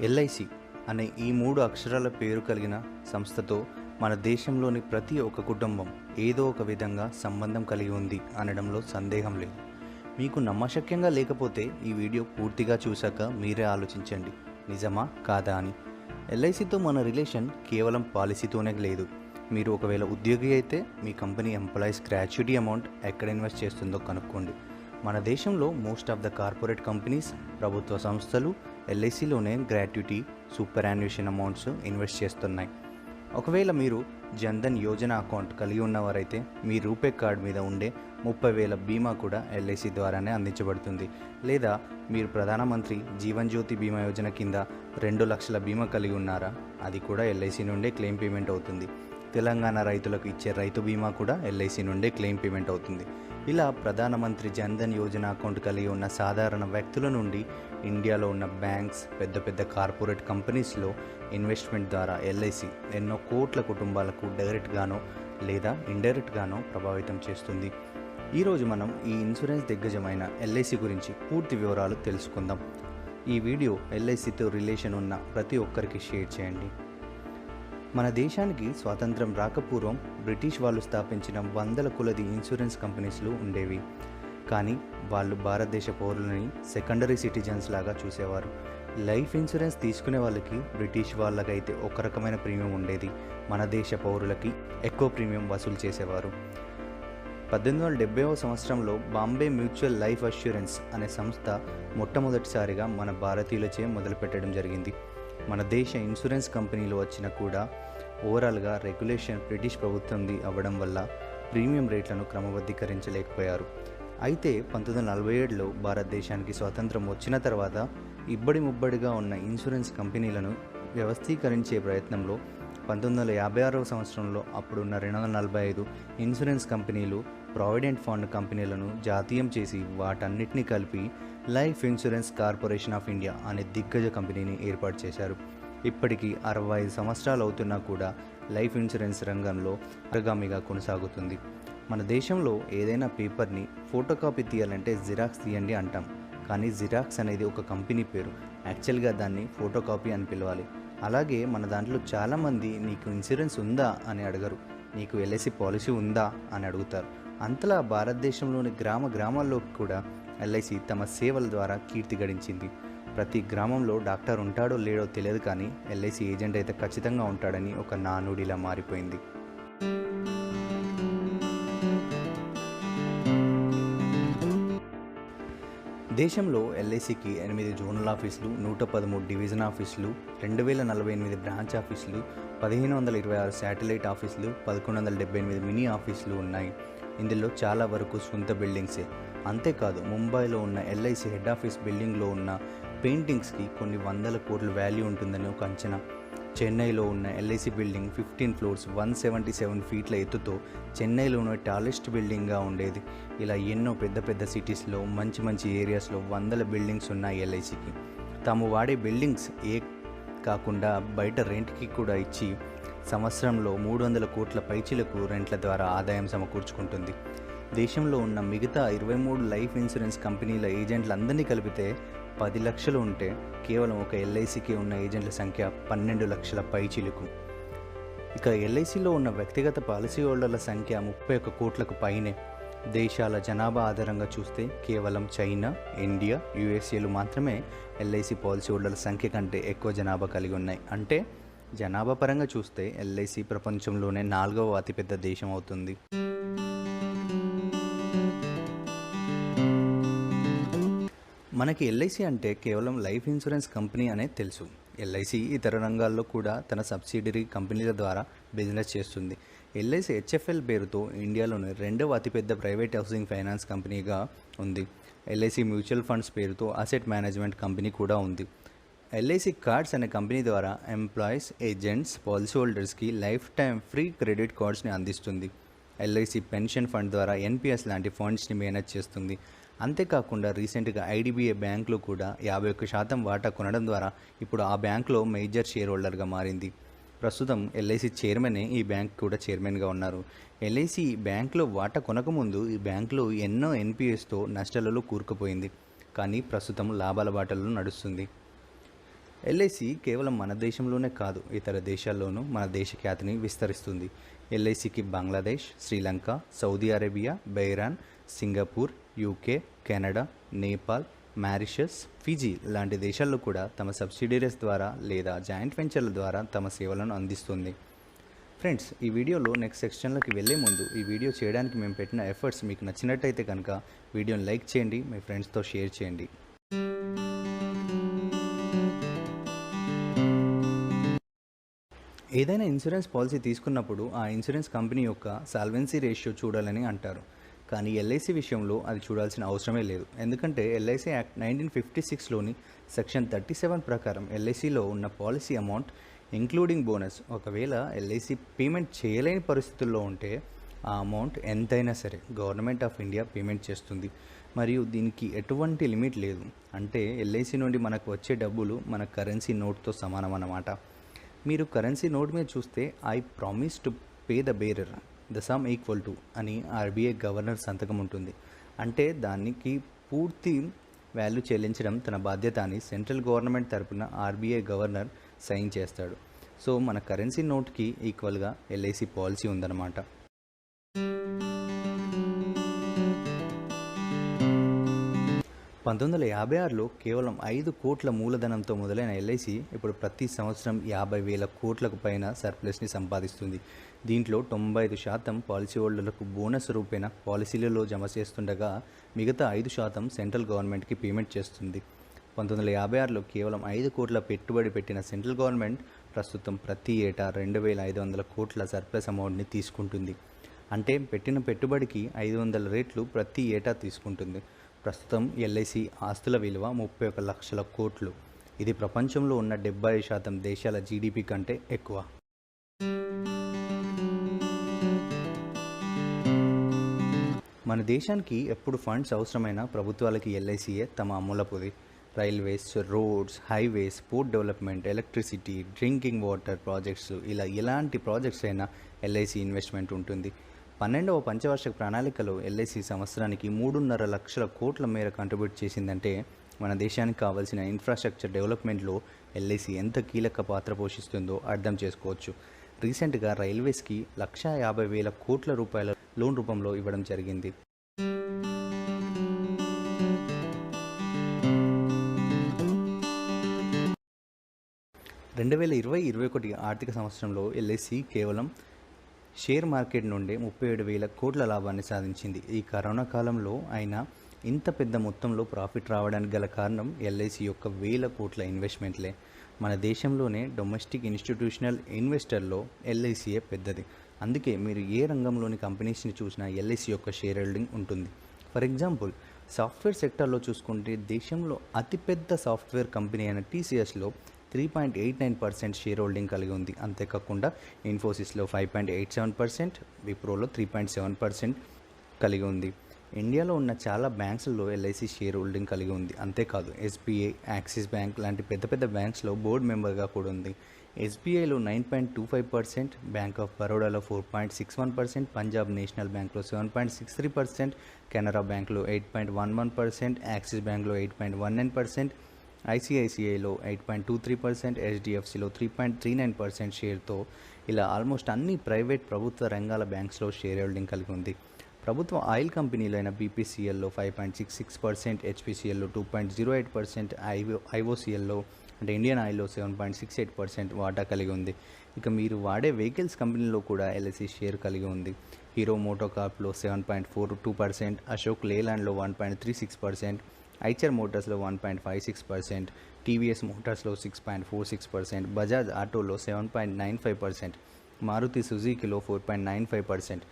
LIC అనే ఈ మూడు అక్షరాల పేరు కలిగిన సంస్థతో మన దేశంలోని ప్రతి ఒక్క కుటుంబం ఏదో ఒక విధంగా సంబంధం కలిగి ఉంది అనడంలో సందేహం లేదు. మీకు నమ్మశక్యంగా లేకపోతే ఈ వీడియో పూర్తిగా చూశాక మీరే ఆలోచించండి. నిజమా కాదా అని. ఎల్ఐసితో మన రిలేషన్ కేవలం పాలసీతోనే లేదు. మీరు ఒకవేళ ఉద్యోగి అయితే మీ కంపెనీ ఎంప్లాయీస్ గ్రాచ్యుటీ అమౌంట్ ఎక్కడ ఇన్వెస్ట్ చేస్తుందో కనుక్కోండి. మన దేశంలో most of the corporate companies ప్రభుత్వ సంస్థలు ఎల్ఐసిలోనే gratuity superannuation amounts invest చేస్తున్నాయి. ఒకవేళ మీరు జన్ధన్ యోజన అకౌంట్ కలిగి ఉన్నవారైతే మీ రూపే కార్డ్ మీద ఉండే ముప్పై వేల బీమా కూడా ఎల్ఐసి ద్వారానే అందించబడుతుంది. లేదా మీరు ప్రధానమంత్రి జీవన్ జ్యోతి బీమా యోజన కింద రెండు లక్షల బీమా కలిగి ఉన్నారా అది కూడా ఎల్ఐసి నుండే క్లెయిమ్ పేమెంట్ అవుతుంది. తెలంగాణ రైతులకు ఇచ్చే రైతు బీమా కూడా ఎల్ఐసి నుండే క్లెయిమ్ పేమెంట్ అవుతుంది. ఇలా ప్రధానమంత్రి జన్ధన్ యోజన అకౌంట్ కలిగి ఉన్న సాధారణ వ్యక్తుల నుండి ఇండియాలో ఉన్న బ్యాంక్స్ పెద్ద పెద్ద కార్పొరేట్ కంపెనీస్లో ఇన్వెస్ట్మెంట్ ద్వారా ఎల్ఐసి ఎన్నో కోట్ల కుటుంబాలకు డైరెక్ట్గానో లేదా ఇండైరెక్ట్గానో ప్రభావితం చేస్తుంది. ఈరోజు మనం ఈ ఇన్సూరెన్స్ దిగ్గజమైన ఎల్ఐసి గురించి పూర్తి వివరాలు తెలుసుకుందాం. ఈ వీడియో ఎల్ఐసితో రిలేషన్ ఉన్న ప్రతి ఒక్కరికి షేర్ చేయండి. మన దేశానికి స్వాతంత్రం రాకపూర్వం బ్రిటిష్ వాళ్ళు స్థాపించిన వందల కొలది ఇన్సూరెన్స్ కంపెనీస్లు ఉండేవి. కానీ వాళ్ళు భారతదేశ పౌరులని సెకండరీ సిటిజన్స్ లాగా చూసేవారు. లైఫ్ ఇన్సూరెన్స్ తీసుకునే వాళ్ళకి బ్రిటిష్ వాళ్ళకైతే ఒక రకమైన ప్రీమియం ఉండేది. మన దేశ పౌరులకి ఎక్కువ ప్రీమియం వసూలు చేసేవారు. పద్దెనిమిది వందల డెబ్బైవ సంవత్సరంలో బాంబే మ్యూచువల్ లైఫ్ అష్యూరెన్స్ అనే సంస్థ మొట్టమొదటిసారిగా మన భారతీయులచే మొదలుపెట్టడం జరిగింది. మన దేశ ఇన్సూరెన్స్ కంపెనీలు వచ్చినా కూడా ఓవరాల్గా రెగ్యులేషన్ బ్రిటిష్ ప్రభుత్వంది అవ్వడం వల్ల ప్రీమియం రేట్లను క్రమబద్ధీకరించలేకపోయారు. అయితే పంతొమ్మిది వందల నలభై ఏడులో భారతదేశానికి స్వాతంత్రం వచ్చిన తర్వాత ఇబ్బడి ముబ్బడిగా ఉన్న ఇన్సూరెన్స్ కంపెనీలను వ్యవస్థీకరించే ప్రయత్నంలో పంతొమ్మిది వందల యాభై ఆరవ సంవత్సరంలో అప్పుడున్న రెండు వందల నలభై ఐదు ఇన్సూరెన్స్ కంపెనీలు ప్రావిడెంట్ ఫండ్ కంపెనీలను జాతీయం చేసి వాటన్నిటిని కలిపి life insurance corporation of India అనే దిగ్గజ కంపెనీని ఏర్పాటు చేశారు. ఇప్పటికీ అరవై ఐదు సంవత్సరాలు అవుతున్నా కూడా లైఫ్ ఇన్సూరెన్స్ రంగంలో అరగామిగా కొనసాగుతుంది. మన దేశంలో ఏదైనా పేపర్ని ఫోటోకాపీ తీయాలంటే జిరాక్స్ తీయండి అంటాం. కానీ జిరాక్స్ అనేది ఒక కంపెనీ పేరు. యాక్చువల్గా దాన్ని ఫోటోకాపీ అని పిలవాలి. అలాగే మన దాంట్లో చాలామంది నీకు ఇన్సూరెన్స్ ఉందా? అని అడగరు. నీకు ఎల్ఐసి పాలసీ ఉందా? అని అడుగుతారు. అంతలా భారతదేశంలోని గ్రామ గ్రామాల్లోకి కూడా ఎల్ఐసి తమ సేవల ద్వారా కీర్తి గడించింది. ప్రతి గ్రామంలో డాక్టర్ ఉంటాడో లేడో తెలియదు కానీ ఎల్ఐసి ఏజెంట్ అయితే ఖచ్చితంగా ఉంటాడని ఒక నానుడిలా మారిపోయింది. దేశంలో ఎల్ఐసికి ఎనిమిది జోనల్ ఆఫీసులు నూట పదమూడు డివిజన్ ఆఫీసులు రెండు వేల నలభై ఎనిమిది బ్రాంచ్ ఆఫీసులు పదిహేను వందల ఇరవై ఆరు శాటిలైట్ ఆఫీసులు పదకొండు వందల డెబ్బై ఎనిమిది మినీ ఆఫీసులు ఉన్నాయి. ఇందులో చాలా వరకు సొంత బిల్డింగ్సే. అంతేకాదు ముంబైలో ఉన్న ఎల్ఐసి హెడ్ ఆఫీస్ బిల్డింగ్లో ఉన్న పెయింటింగ్స్కి కొన్ని వందల కోట్ల వాల్యూ ఉంటుందని ఒక అంచనా. చెన్నైలో ఉన్న LIC building fifteen floors one seventy seven ఫీట్ల ఎత్తుతో చెన్నైలోనే టాలెస్ట్ బిల్డింగ్గా ఉండేది. ఇలా ఎన్నో పెద్ద పెద్ద సిటీస్లో మంచి మంచి ఏరియాస్లో వందల బిల్డింగ్స్ ఉన్నాయి ఎల్ఐసికి తాము వాడే బిల్డింగ్స్ ఏ కాకుండా బయట రెంట్కి కూడా ఇచ్చి సంవత్సరంలో మూడు వందల కోట్ల పైచీలకు రెంట్ల ద్వారా ఆదాయం సమకూర్చుకుంటుంది. దేశంలో ఉన్న మిగతా ఇరవై మూడు లైఫ్ ఇన్సూరెన్స్ కంపెనీల ఏజెంట్లందరినీ కలిపితే పది లక్షలు ఉంటే కేవలం ఒక ఎల్ఐసికి ఉన్న ఏజెంట్ల సంఖ్య పన్నెండు లక్షల పైచిలుకు. ఇక ఎల్ఐసిలో ఉన్న వ్యక్తిగత పాలసీ హోల్డర్ల సంఖ్య ముప్పై ఒక్క కోట్లకు పైనే. దేశాల జనాభా ఆధారంగా చూస్తే కేవలం చైనా ఇండియా యుఎస్ఏలు మాత్రమే ఎల్ఐసి పాలసీ హోల్డర్ల సంఖ్య కంటే ఎక్కువ జనాభా కలిగి ఉన్నాయి. అంటే జనాభా పరంగా చూస్తే ఎల్ఐసి ప్రపంచంలోనే నాలుగవ అతిపెద్ద దేశం అవుతుంది. మనకి ఎల్ఐసి అంటే కేవలం లైఫ్ ఇన్సూరెన్స్ కంపెనీ అనే తెలుసు. ఎల్ఐసి ఇతర రంగాల్లో కూడా తన సబ్సిడరీ కంపెనీల ద్వారా బిజినెస్ చేస్తుంది. ఎల్ఐసి హెచ్ఎఫ్ఎల్ పేరుతో ఇండియాలోని రెండవ అతిపెద్ద ప్రైవేట్ హౌసింగ్ ఫైనాన్స్ కంపెనీగా ఉంది. ఎల్ఐసి మ్యూచువల్ ఫండ్స్ పేరుతో అసెట్ మేనేజ్మెంట్ కంపెనీ కూడా ఉంది. ఎల్ఐసి కార్డ్స్ అనే కంపెనీ ద్వారా ఎంప్లాయీస్ ఏజెంట్స్ పాలసీ హోల్డర్స్కి లైఫ్ టైం ఫ్రీ క్రెడిట్ కార్డ్స్ని అందిస్తుంది. ఎల్ఐసి పెన్షన్ ఫండ్ ద్వారా ఎన్పిఎస్ లాంటి ఫండ్స్ని మేనేజ్ చేస్తుంది. అంతేకాకుండా రీసెంట్గా ఐడిబిఐ బ్యాంకులో కూడా యాభై ఒక్క శాతం వాటా కొనడం ద్వారా ఇప్పుడు ఆ బ్యాంకులో మేజర్ షేర్ హోల్డర్గా మారింది. ప్రస్తుతం ఎల్ఐసి చైర్మనే ఈ బ్యాంక్ కూడా చైర్మన్గా ఉన్నారు. ఎల్ఐసి బ్యాంక్లో బ్యాంకులో వాటా కొనకముందు ఈ బ్యాంకులో ఎన్నో ఎన్పిఎస్తో నష్టాలలో కూరుకుపోయింది. కానీ ప్రస్తుతం లాభాల బాటలో నడుస్తుంది. ఎల్ఐసి కేవలం మన దేశంలోనే కాదు ఇతర దేశాల్లోనూ మన దేశ ఖ్యాతిని విస్తరిస్తుంది. ఎల్ఐసికి Bangladesh Sri Lanka Saudi Arabia Bahrain Singapore UK Canada Nepal Mauritius Fiji లాంటి దేశాల్లో కూడా తమ సబ్సిడరీస్ ద్వారా లేదా జాయింట్ వెంచర్ల ద్వారా తమ సేవలను అందిస్తుంది. ఫ్రెండ్స్ ఈ వీడియోలో నెక్స్ట్ సెక్షన్లోకి వెళ్ళే ముందు ఈ వీడియో చేయడానికి మేము పెట్టిన ఎఫర్ట్స్ మీకు నచ్చినట్టయితే కనుక వీడియోని లైక్ చేయండి మీ ఫ్రెండ్స్తో షేర్ చేయండి. ఏదైనా ఇన్సూరెన్స్ పాలసీ తీసుకున్నప్పుడు ఆ ఇన్సూరెన్స్ కంపెనీ యొక్క సాల్వెన్సీ రేషియో చూడాలని అంటారు. కానీ ఎల్ఐసి విషయంలో అది చూడాల్సిన అవసరమే లేదు. ఎందుకంటే ఎల్ఐసి యాక్ట్ నైన్టీన్ ఫిఫ్టీ సిక్స్లోని సెక్షన్ థర్టీ సెవెన్ ప్రకారం ఎల్ఐసిలో ఉన్న పాలసీ అమౌంట్ ఇంక్లూడింగ్ బోనస్ ఒకవేళ ఎల్ఐసి పేమెంట్ చేయలేని పరిస్థితుల్లో ఉంటే ఆ అమౌంట్ ఎంతైనా సరే గవర్నమెంట్ ఆఫ్ ఇండియా పేమెంట్ చేస్తుంది. మరియు దీనికి ఎటువంటి లిమిట్ లేదు. అంటే ఎల్ఐసి నుండి మనకు వచ్చే డబ్బులు మన కరెన్సీ నోట్తో సమానం అన్నమాట. మీరు కరెన్సీ నోట్ మీద చూస్తే I promise to pay the bearer the sum equal to అని ఆర్బీఐ గవర్నర్ సంతకం ఉంటుంది. అంటే దానికి పూర్తి వాల్యూ చెల్లించడం తన బాధ్యత అని సెంట్రల్ గవర్నమెంట్ తరపున ఆర్బీఐ గవర్నర్ సైన్ చేస్తాడు. సో మన కరెన్సీ నోట్కి ఈక్వల్గా ఎల్ఐసి పాలసీ ఉందన్నమాట. పంతొమ్మిది వందల యాభై ఆరులో కేవలం ఐదు కోట్ల మూలధనంతో మొదలైన ఎల్ఐసి ఇప్పుడు ప్రతి సంవత్సరం యాభై వేల కోట్లకు పైన సర్ప్లస్ని సంపాదిస్తుంది. దీంట్లో తొంభై ఐదు శాతం పాలసీ హోల్డర్లకు బోనస్ రూపేణ పాలసీలలో జమ చేస్తుండగా మిగతా ఐదు శాతం సెంట్రల్ గవర్నమెంట్కి పేమెంట్ చేస్తుంది. పంతొమ్మిది వందల యాభై ఆరులో కేవలం ఐదు కోట్ల పెట్టుబడి పెట్టిన సెంట్రల్ గవర్నమెంట్ ప్రస్తుతం ప్రతి ఏటా రెండు వేల ఐదు వందల కోట్ల సర్ప్లస్ అమౌంట్ని తీసుకుంటుంది. అంటే పెట్టిన పెట్టుబడికి ఐదు వందల రేట్లు ప్రతి ఏటా తీసుకుంటుంది. ప్రస్తుతం ఎల్ఐసి ఆస్తుల విలువ ముప్పై ఒక లక్షల కోట్లు. ఇది ప్రపంచంలో ఉన్న డెబ్బై శాతం దేశాల జీడిపి కంటే ఎక్కువ. మన దేశానికి ఎప్పుడు ఫండ్స్ అవసరమైన ప్రభుత్వాలకి ఎల్ఐసియే తమ అమూలపుది railways roads highways port development electricity drinking water projects ఇలా ఎలాంటి ప్రాజెక్ట్స్ అయినా ఎల్ఐసి ఇన్వెస్ట్మెంట్ ఉంటుంది. పన్నెండవ పంచవార్షిక ప్రణాళికలో ఎల్ఐసి సంవత్సరానికి మూడున్నర లక్షల కోట్ల మేర కంట్రిబ్యూట్ చేసిందంటే మన దేశానికి కావాల్సిన ఇన్ఫ్రాస్ట్రక్చర్ డెవలప్మెంట్లో ఎల్ఐసి ఎంత కీలక పాత్ర పోషిస్తుందో అర్థం చేసుకోవచ్చు. రీసెంట్గా రైల్వేస్కి లక్షా యాభై వేల కోట్ల రూపాయల లోన్ రూపంలో ఇవ్వడం జరిగింది. రెండు వేల ఇరవై ఇరవై ఒకటి ఆర్థిక సంవత్సరంలో ఎల్ఐసి కేవలం షేర్ మార్కెట్ నుండే ముప్పై ఏడు వేల కోట్ల లాభాన్ని సాధించింది. ఈ కరోనా కాలంలో అయినా ఇంత పెద్ద మొత్తంలో ప్రాఫిట్ రావడానికి గల కారణం ఎల్ఐసి యొక్క వేల కోట్ల ఇన్వెస్ట్మెంట్లే. మన దేశంలోనే డొమెస్టిక్ ఇన్స్టిట్యూషనల్ ఇన్వెస్టర్లో ఎల్ఐసియే పెద్దది. అందుకే మీరు ఏ రంగంలోని కంపెనీస్ని చూసినా ఎల్ఐసి యొక్క షేర్ హోల్డింగ్ ఉంటుంది. ఫర్ ఎగ్జాంపుల్ సాఫ్ట్వేర్ సెక్టర్లో చూసుకుంటే దేశంలో అతిపెద్ద సాఫ్ట్వేర్ కంపెనీ అయిన టీసీఎస్లో three point eight nine percent share holding కలిగి ఉంది. అంతేకాకుండా ఇన్ఫోసిస్లో five point eight seven percent విప్రోలో three point seven percent కలిగి ఉంది. ఇండియాలో ఉన్న చాలా బ్యాంక్స్లో ఎల్ఐసి షేర్ హోల్డింగ్ కలిగి ఉంది. అంతేకాదు ఎస్బీఐ యాక్సిస్ బ్యాంక్ లాంటి పెద్ద పెద్ద బ్యాంక్స్లో బోర్డు మెంబర్గా కూడా ఉంది. ఎస్బీఐలో nine point two five percent bank of బరోడాలో four point six one percent Punjab national బ్యాంక్లో seven point six three percent Canara బ్యాంక్లో eight point one one percent Axis బ్యాంక్లో eight point one nine percent ఐసిఐసిఐలో eight point two three percent హెచ్డిఎఫ్సిలో three point three nine percent షేర్తో ఇలా almost అన్ని private ప్రభుత్వ రంగాల బ్యాంక్స్లో share holding కలిగి ఉంది. ప్రభుత్వ oil కంపెనీలైన బీపీసీఎల్లో five point six six percent హెచ్పిసిఎల్లో two point zero eight percent IO ఐఓసిఎల్లో అంటే Indian ఆయిల్లో seven point six eight percent వాటా కలిగి ఉంది. ఇక మీరు వాడే వెహికల్స్ కంపెనీలో కూడా ఎల్ఐసి షేర్ కలిగి ఉంది. Hero మోటోకార్ప్లో seven point four two percent Ashok లేలాండ్లో one point three six percent Eicher మోటార్స్లో one point five six percent TVS మోటార్స్లో six point four six percent Bajaj ఆటోలో seven point nine five percent Maruti సుజుకిలో four point nine five percent.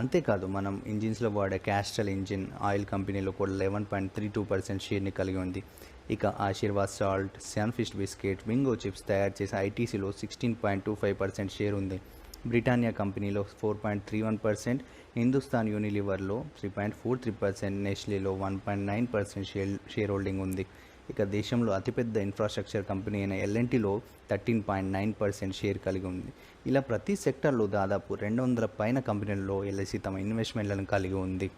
అంతేకాదు మనం ఇంజిన్స్లో వాడే Castrol engine oil కంపెనీలో కూడా eleven point three two percent షేర్ని కలిగి ఉంది. ఇక Aashirvaad salt Sunfeast biscuit Bingo chips తయారు చేసే ఐటీసీలో sixteen point two five percent share ఉంది. బ్రిటానియా కంపెనీలో four point three one percent Hindustan యూనిలివర్లో three point four three percent నెస్లీలో one point nine percent share share holding ఉంది. ఇక దేశంలో అతిపెద్ద infrastructure company అయిన ఎల్ఎన్టీలో thirteen point nine percent share కలిగి ఉంది. ఇలా ప్రతి సెక్టార్లో దాదాపు రెండు వందల పైన కంపెనీల్లో ఎల్ఐసి తమ ఇన్వెస్ట్మెంట్లను కలిగి ఉంది.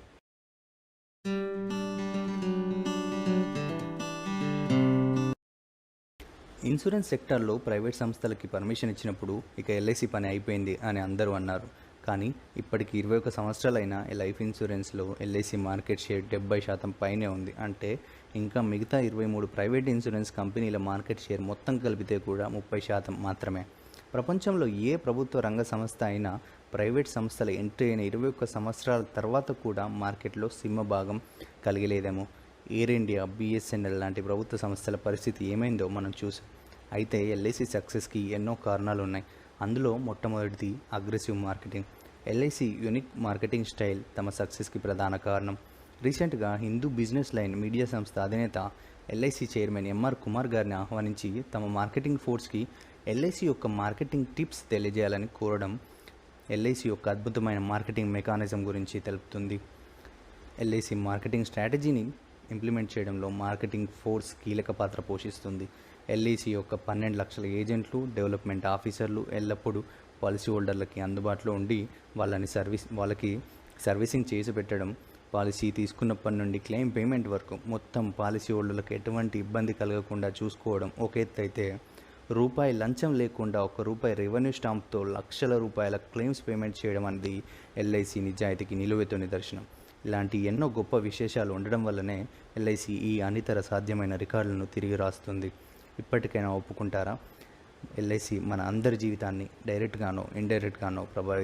ఇన్సూరెన్స్ సెక్టార్లో ప్రైవేట్ సంస్థలకి పర్మిషన్ ఇచ్చినప్పుడు ఇక ఎల్ఐసి పని అయిపోయింది అని అందరూ అన్నారు. కానీ ఇప్పటికి ఇరవై ఒక సంవత్సరాలైన లైఫ్ ఇన్సూరెన్స్లో ఎల్ఐసి మార్కెట్ షేర్ డెబ్బై శాతం పైనే ఉంది. అంటే ఇంకా మిగతా ఇరవై మూడు ప్రైవేట్ ఇన్సూరెన్స్ కంపెనీల మార్కెట్ షేర్ మొత్తం కలిపితే కూడా ముప్పై శాతం మాత్రమే. ప్రపంచంలో ఏ ప్రభుత్వ రంగ సంస్థ అయినా ప్రైవేట్ సంస్థల ఎంట్రీ అయిన ఇరవై ఒక్క సంవత్సరాల తర్వాత కూడా మార్కెట్లో సింహభాగం కలిగలేదేమో. ఎయిర్ ఇండియా బిఎస్ఎన్ఎల్ లాంటి ప్రభుత్వ సంస్థల పరిస్థితి ఏమైందో మనం చూసాం. అయితే ఎల్ఐసి సక్సెస్కి ఎన్నో కారణాలు ఉన్నాయి అందులో మొట్టమొదటిది aggressive marketing. LIC unique marketing style తమ సక్సెస్కి ప్రధాన కారణం. రీసెంట్గా హిందూ బిజినెస్ లైన్ మీడియా సంస్థ అధినేత ఎల్ఐసి చైర్మన్ ఎంఆర్ కుమార్ గారిని ఆహ్వానించి తమ మార్కెటింగ్ ఫోర్స్కి ఎల్ఐసి యొక్క మార్కెటింగ్ టిప్స్ తెలియజేయాలని కోరడం ఎల్ఐసి యొక్క అద్భుతమైన మార్కెటింగ్ మెకానిజం గురించి తెలుపుతుంది. ఎల్ఐసి మార్కెటింగ్ స్ట్రాటజీని ఇంప్లిమెంట్ చేయడంలో మార్కెటింగ్ ఫోర్స్ కీలక పాత్ర పోషిస్తుంది. ఎల్ఐసి యొక్క పన్నెండు లక్షల ఏజెంట్లు డెవలప్మెంట్ ఆఫీసర్లు ఎల్లప్పుడూ పాలసీ హోల్డర్లకి అందుబాటులో ఉండి వాళ్ళని సర్వీస్ వాళ్ళకి సర్వీసింగ్ చేసి పెట్టడం పాలసీ తీసుకున్నప్పటి నుండి క్లెయిమ్ పేమెంట్ వరకు మొత్తం పాలసీ హోల్డర్లకు ఎటువంటి ఇబ్బంది కలగకుండా చూసుకోవడం ఒక ఎత్తు అయితే రూపాయి లంచం లేకుండా ఒక రూపాయి రెవెన్యూ స్టాంప్తో లక్షల రూపాయల క్లెయిమ్స్ పేమెంట్ చేయడం అనేది ఎల్ఐసి నిజాయితీకి నిలువెత్తు నిదర్శనం. ఇలాంటి ఎన్నో గొప్ప విశేషాలు ఉండడం వల్లనే ఎల్ఐసి ఈ అనితర సాధ్యమైన రికార్డులను తిరిగి రాస్తుంది. ఇప్పటికైనా ఒప్పుకుంటారా? ఎల్ఐసి మన అందరి జీవితాన్ని డైరెక్ట్గానో ఇండైరెక్ట్గానో ప్రభావితం